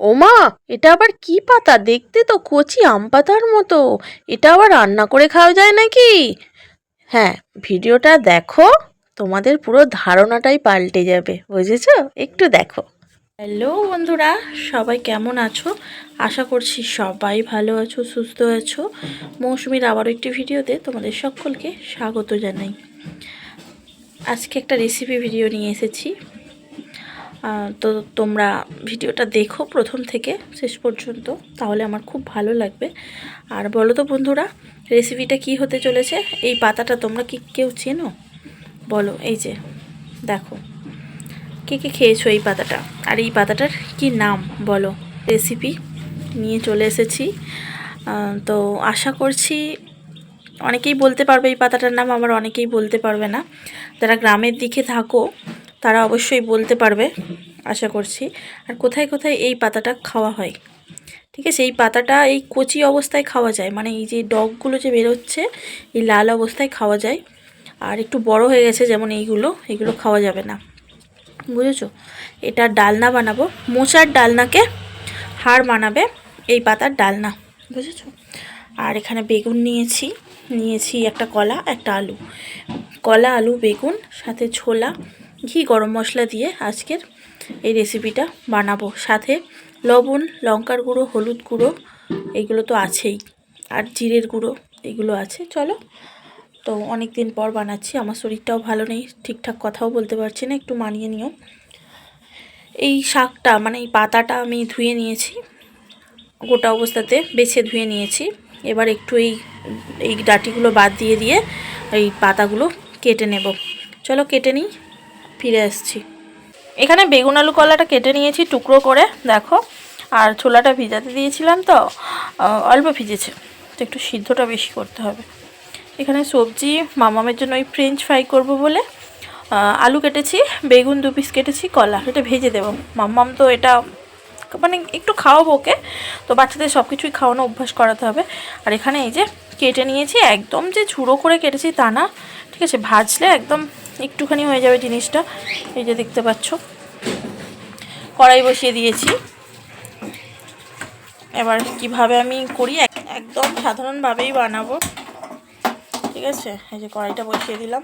ওমা, এটা আবার কি পাতা? দেখতে তো কচি আম পাতার মতো। এটা আবার রান্না করে খাওয়া যায় নাকি? হ্যাঁ ভিডিওটা দেখো, তোমাদের পুরো ধারণাটাই পাল্টে যাবে, বুঝেছ? একটু দেখো। হ্যালো বন্ধুরা, সবাই কেমন আছো? আশা করছি সবাই ভালো আছো, সুস্থ আছো। মৌসুমীর আবারও একটি ভিডিওতে তোমাদের সকলকে স্বাগত জানাই। আজকে একটা রেসিপি ভিডিও নিয়ে এসেছি। তো তোমরা ভিডিওটা দেখো প্রথম থেকে শেষ পর্যন্ত, তাহলে আমার খুব ভালো লাগবে। আর বলো তো বন্ধুরা রেসিপিটা কি হতে চলেছে? এই পাতাটা তোমরা কি কেউ চেনো? বলো, এই যে, দেখো, কে কে খেয়েছো এই পাতাটা? আর এই পাতাটার কি নাম? বলো রেসিপি নিয়ে চলে এসেছি। তো আশা করছি অনেকেই বলতে পারবে এই পাতাটার নাম, আবার অনেকেই বলতে পারবে না। যারা গ্রামের দিকে থাকো তারা অবশ্যই বলতে পারবে, আশা করছি। আর কোথায় কোথায় এই পাতাটা খাওয়া হয়? ঠিক আছে, এই পাতাটা এই কচি অবস্থায় খাওয়া যায়। মানে এই যে ডগগুলো যে বেরোচ্ছে, এই লাল অবস্থায় খাওয়া যায়। আর একটু বড় হয়ে গেছে যেমন এইগুলো, এগুলো খাওয়া যাবে না। বুঝেছ? এটা ডালনা বানাবো। মোচার ডালনাকে হাড় বানাবে এই পাতার ডালনা। বুঝেছ? আর এখানে বেগুন নিয়েছি। নিয়েছি একটা কলা, একটা আলু। কলা, আলু, বেগুন, সাথে ছোলা ঘি গরম মশলা দিয়ে আজকের এই রেসিপিটা বানাবো। সাথে লবণ, লঙ্কার গুঁড়ো, হলুদ গুঁড়ো, এগুলো তো আছেই। আর জিরের গুঁড়ো, এগুলো আছে। চলো, তো অনেক দিন পর বানাচ্ছি। আমার শরীরটাও ভালো নেই, ঠিকঠাক কথাও বলতে পারছি না, একটু মানিয়ে নিও। এই শাকটা মানে এই পাতাটা আমি ধুয়ে নিয়েছি। গোটা অবস্থাতে বেছে ধুয়ে নিয়েছি। এবার একটু এই এই ডাটিগুলো বাদ দিয়ে দিয়ে এই পাতাগুলো কেটে নেব। চলো, কেটে নিই। ফিরে আসছি। এখানে বেগুন আলু কলাটা কেটে নিয়েছি টুকরো করে, দেখো। আর ছোলাটা ভিজাতে দিয়েছিলাম তো অল্প ভিজেছে। তো একটু সিদ্ধটা বেশি করতে হবে। এখানে সবজি, মামামের জন্য ওই ফ্রেঞ্চ ফ্রাই করব বলে আলু কেটেছি, বেগুন দু পিস কেটেছি, কলা। এটা ভেজে দেবো। মাম্মাম তো এটা মানে একটু খাওয়াবো ওকে, তো বাচ্চাদের সব কিছুই খাওয়ানো অভ্যাস করাতে হবে। আর এখানে এই যে কেটে নিয়েছি, একদম যে ঝুড়ো করে কেটেছি তা না, ঠিক আছে? ভাজলে একদম একটুখানি হয়ে যাবে জিনিসটা। এই যে দেখতে পাচ্ছ। কড়াই বসিয়ে দিয়েছি। এবার কীভাবে আমি করি? এক- একদম সাধারণভাবেই বানাবো। ঠিক আছে? এই যে কড়াইটা বসিয়ে দিলাম।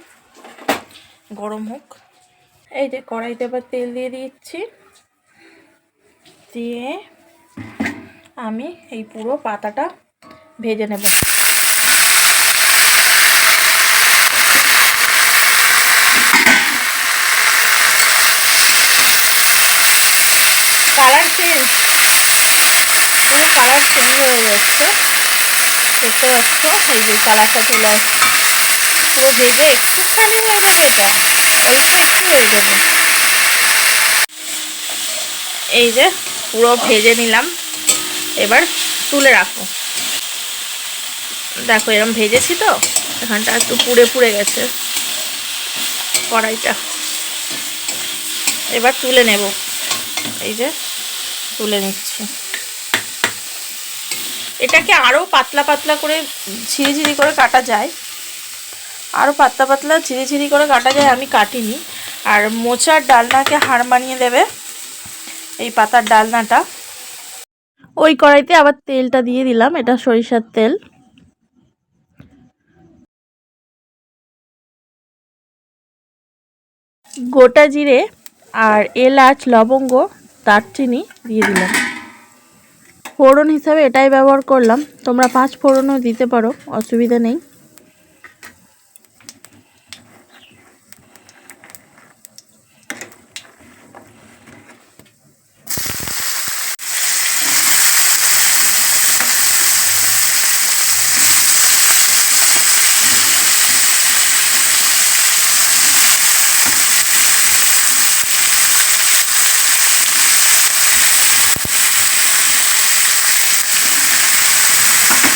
গরম হোক। এই যে কড়াইতে এবার তেল দিয়ে দিচ্ছি। দিয়ে আমি এই পুরো পাতাটা ভেজে নেব। Colour change. পুরো কালার চেঞ্জ হয়ে যাচ্ছে। দেখতে পাচ্ছ? এই যে কালারটা চলে আসছে। পুরো ভেজে একটুখানি হয়ে যাবে এটা। অল্প একটু হয়ে যাবে। এই যে পুরো ভেজে নিলাম। এবার তুলে রাখো দেখো এরকম ভেজেছি তো? এখানটা একটু পুড়ে পুড়ে গেছে। কড়াইটা। এবার তুলে নেব। এই যে তুলে নিচ্ছি। এটাকে আরও পাতলা পাতলা করে ঝিরি ঝিরি করে কাটা যায়। আরও পাতলা পাতলা ঝিরি ঝিরি করে কাটা যায় আমি কাটিনি। আর মোচার ডালনাকে হার মানিয়ে দেবে এই পাতার ডালনাটা। ওই কড়াইতে আবার তেলটা দিয়ে দিলাম, এটা সরিষার তেল। গোটা জিরে আর এলাচ, লবঙ্গ, দারচিনি দিয়ে দিলাম। ফোড়ন হিসাবে এটাই ব্যবহার করলাম। তোমরা পাঁচ ফোড়নও দিতে পারো, অসুবিধা নেই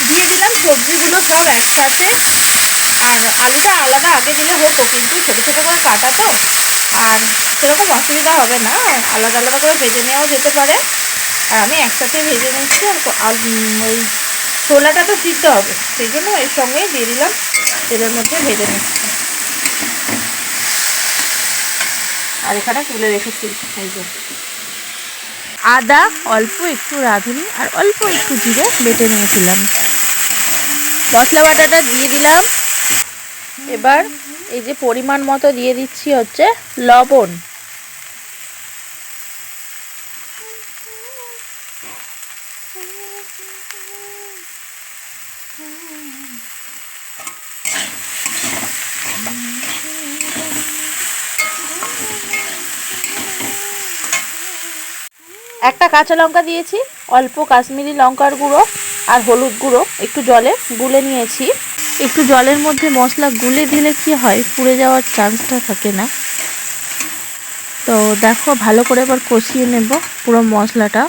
দিয়ে দিলাম সবজিগুলো সব একসাথে। আর আলুটা আলাদা আগে দিলে হতো, কিন্তু ছোটো ছোটো করে কাটা তো আর সেরকম অসুবিধা হবে না। আলাদা আলাদা করে ভেজে নেওয়াও যেতে পারে। আর আমি একসাথে ভেজে নিচ্ছি আর ওই ছোলাটা তো সিদ্ধ হবে, সেই জন্য এর সঙ্গেই দিয়ে দিলাম, তেলের মধ্যে ভেজে নিচ্ছি। আর এখানে তুলে রেখেছি এই যে। আদা অল্প একটু রাঁধুনি আর অল্প একটু জিরে বেটে নিয়েছিলাম। মশলা বাটাটা দিয়ে দিলাম। এবার এই যে পরিমাণ মতো দিয়ে দিচ্ছি হচ্ছে লবণ। একটা কাঁচা লঙ্কা দিয়েছি, অল্প কাশ্মীরি লঙ্কার গুঁড়ো। আর হলুদ গুঁড়ো একটু জলে গুলে নিয়েছি। একটু জলের মধ্যে মশলা গুলে দিলে কি হয়? পুড়ে যাওয়ার চান্সটা থাকে না। তো দেখো ভালো করে এবার কষিয়ে নেব পুরো মশলাটা।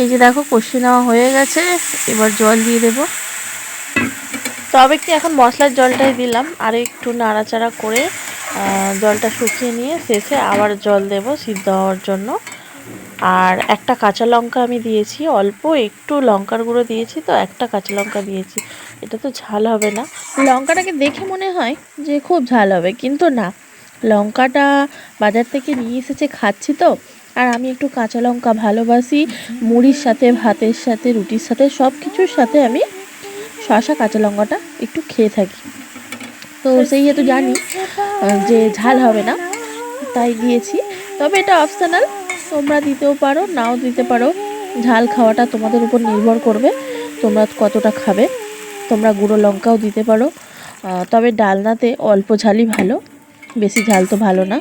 এই যে দেখো কষিয়ে নেওয়া হয়ে গেছে। এবার জল দিয়ে দেব। তবে কি এখন মশলার জলটাই দিলাম। আর একটু নাড়াচাড়া করে জলটা শুকিয়ে নিয়ে শেষে আবার জল দেব সিদ্ধ হওয়ার জন্য। আর একটা কাঁচা লঙ্কা আমি দিয়েছি, অল্প একটু লঙ্কার গুঁড়ো দিয়েছি, তো একটা কাঁচা লঙ্কা দিয়েছি। এটা তো ঝাল হবে না। লঙ্কাটাকে দেখে মনে হয় যে খুব ঝাল হবে, কিন্তু না। লঙ্কাটা বাজার থেকে নিয়ে এসেছে, খাচ্ছি তো। আর আমি একটু কাঁচা লঙ্কা ভালোবাসি। মুড়ির সাথে, ভাতের সাথে, রুটির সাথে সব কিছুর সাথে আমি শশা কাঁচা লঙ্কাটা একটু খেয়ে থাকি। তো সেই হেতু জানি যে ঝাল হবে না, তাই দিয়েছি। তবে এটা অপশনাল তোমরা দিতেও পারো, নাও দিতে পারো। ঝাল খাওয়াটা তোমাদের উপর নির্ভর করবে, তোমরা কতটা খাবে। তোমরা গুঁড়ো লঙ্কাও দিতে পারো। তবে ডালনাতে অল্প ঝালই ভালো, বেশি ঝাল তো ভালো না।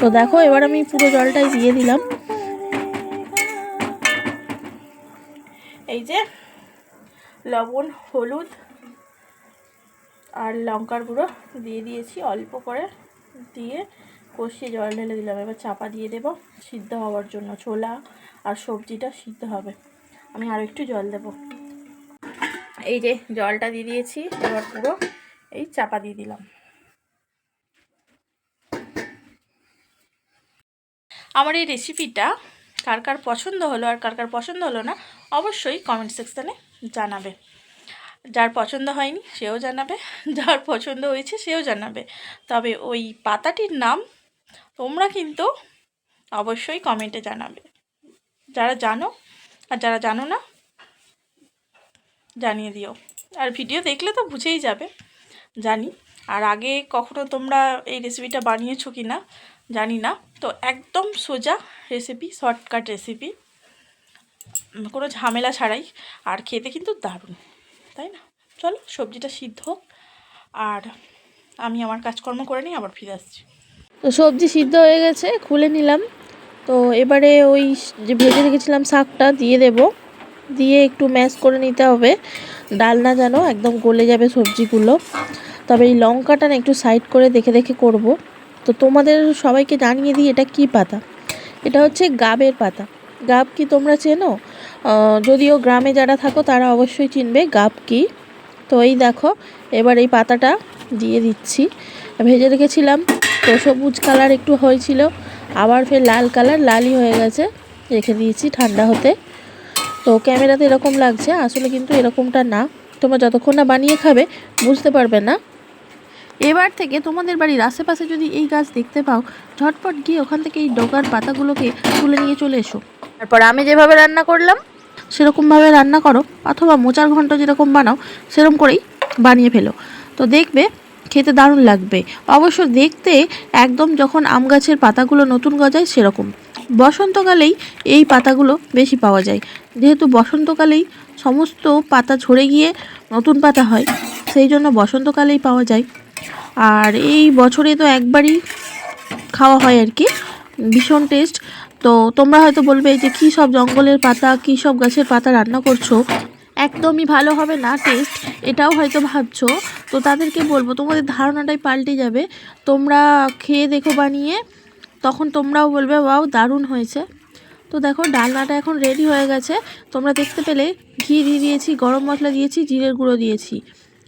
তো দেখো, এবার আমি পুরো জলটাই দিয়ে দিলাম। এই যে লবণ, হলুদ আর লঙ্কার গুঁড়ো দিয়ে দিয়েছি অল্প করে, দিয়ে কষিয়ে জল ঢেলে দিলাম। এবার চাপা দিয়ে দেব। সিদ্ধ হওয়ার জন্য ছোলা আর সবজিটা সিদ্ধ হবে। আমি আর একটু জল দেব। এই যে জলটা দিয়ে দিয়েছি, এবার পুরো এই চাপা দিয়ে দিলাম। আমার এই রেসিপিটা কার কার পছন্দ হলো আর কার কার পছন্দ হলো না, অবশ্যই কমেন্ট সেকশানে জানাবে। যার পছন্দ হয়নি, সেও জানাবে। যার পছন্দ হয়েছে, সেও জানাবে। তবে ওই পাতাটির নাম তোমরা কিন্তু অবশ্যই কমেন্টে জানাবে। যারা জানো আর যারা জানো না, জানিয়ে দিও। আর ভিডিও দেখলে তো বুঝেই যাবে, জানি। আর আগে কখনো তোমরা এই রেসিপিটা বানিয়েছো কি না, জানি না। তো একদম সোজা রেসিপি শর্টকাট রেসিপি কোনো ঝামেলা ছাড়াই। আর খেতে কিন্তু দারুণ, তাই না? চলো, সবজিটা সিদ্ধ হোক। আর আমি আমার কাজকর্ম করে নিই আবার ফিরে আসছি। তো সবজি সিদ্ধ হয়ে গেছে, খুলে নিলাম। তো এবারে ওই যে ভেজে রেখেছিলাম শাকটা দিয়ে দেব। দিয়ে একটু ম্যাশ করে নিতে হবে। ডাল না যেন একদম গলে যাবে সবজিগুলো। তবে এই লঙ্কাটা না একটু সাইড করে দেখে দেখে করব। তো তোমাদের সবাইকে জানিয়ে দিই এটা কি পাতা। এটা হচ্ছে গাবের পাতা। গাব কি তোমরা চেনো? যদিও গ্রামে যারা থাকো তারা অবশ্যই চিনবে গাব কি। তো এই দেখো, এবার এই পাতাটা দিয়ে দিচ্ছি। ভেজে রেখেছিলাম তো সবুজ কালার একটু হয়েছিল, আবার ফের লাল কালার, লালই হয়ে গেছে, রেখে দিয়েছি ঠান্ডা হতে। তো ক্যামেরাতে এরকম লাগছে, আসলে কিন্তু এরকমটা না। তোমরা যতক্ষণ না বানিয়ে খাবে, বুঝতে পারবে না। এবার থেকে তোমাদের বাড়ির আশেপাশে যদি এই গাছ দেখতে পাও, ঝটপট গিয়ে ওখান থেকে এই ডগার পাতাগুলোকে তুলে নিয়ে চলে এসো। তারপর আমি যেভাবে রান্না করলাম, সেরকমভাবে রান্না করো, অথবা মোচার ঘন্ট যেরকম বানাও, সেরকম করেই বানিয়ে ফেলো। তো দেখবে খেতে দারুণ লাগবে। অবশ্য দেখতে একদম যখন আম গাছের পাতাগুলো নতুন গজায় সেরকম। বসন্তকালেই এই পাতাগুলো বেশি পাওয়া যায়। যেহেতু বসন্তকালেই সমস্ত পাতা ঝরে গিয়ে নতুন পাতা হয়, সেই জন্য বসন্তকালেই পাওয়া যায়। আর এই বছরে তো একবারই খাওয়া হয় আর কি। ভীষণ টেস্ট তো তোমরা হয়তো বলবে যে কী সব জঙ্গলের পাতা, কী সব গাছের পাতা রান্না করছ? একদমই ভালো হবে না টেস্ট এটাও হয়তো ভাবছ। তো তাদেরকে বলব, তোমাদের ধারণাটাই পাল্টে যাবে। তোমরা খেয়ে দেখো বানিয়ে, তখন তোমরাও বলবে, ওয়াও, দারুণ হয়েছে। তো দেখো, ডালনাটা এখন রেডি হয়ে গেছে। তোমরা দেখতে পেলে, ঘি দিয়ে দিয়েছি, গরম মশলা দিয়েছি, জিরের গুঁড়ো দিয়েছি।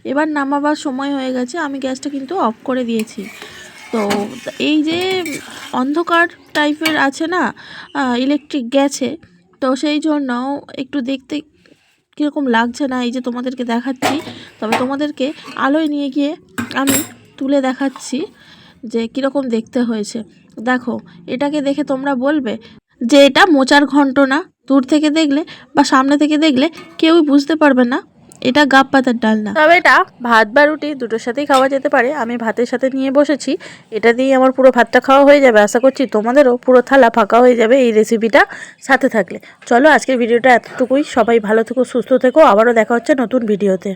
এবার নামাবার সময় হয়ে গেছে, আমি গ্যাসটা কিন্তু অফ করে দিয়েছি। তো এই যে অন্ধকার টাইপের আছে না ইলেকট্রিক গ্যাসে তো সেই জন্য একটু দেখতে কীরকম লাগছে না এই যে তোমাদেরকে দেখাচ্ছি। তবে তোমাদেরকে আলোয় নিয়ে গিয়ে আমি তুলে দেখাচ্ছি যে কীরকম দেখতে হয়েছে। দেখো, এটাকে দেখে তোমরা বলবে যে এটা মোচার ঘন্ট না। দূর থেকে দেখলে বা সামনে থেকে দেখলে কেউই বুঝতে পারবে না। এটা গাপ পাতার ডাল না। তবে এটা ভাত বা রুটি দুটোর সাথেই খাওয়া যেতে পারে। আমি ভাতের সাথে নিয়ে বসেছি। এটা দিয়েই আমার পুরো ভাতটা খাওয়া হয়ে যাবে। আশা করছি তোমাদেরও পুরো থালা ফাঁকা হয়ে যাবে এই রেসিপিটা সাথে থাকলে। চলো আজকের ভিডিওটা এতটুকুই। সবাই ভালো থেকো, সুস্থ থেকো। আবারও দেখা হচ্ছে নতুন ভিডিওতে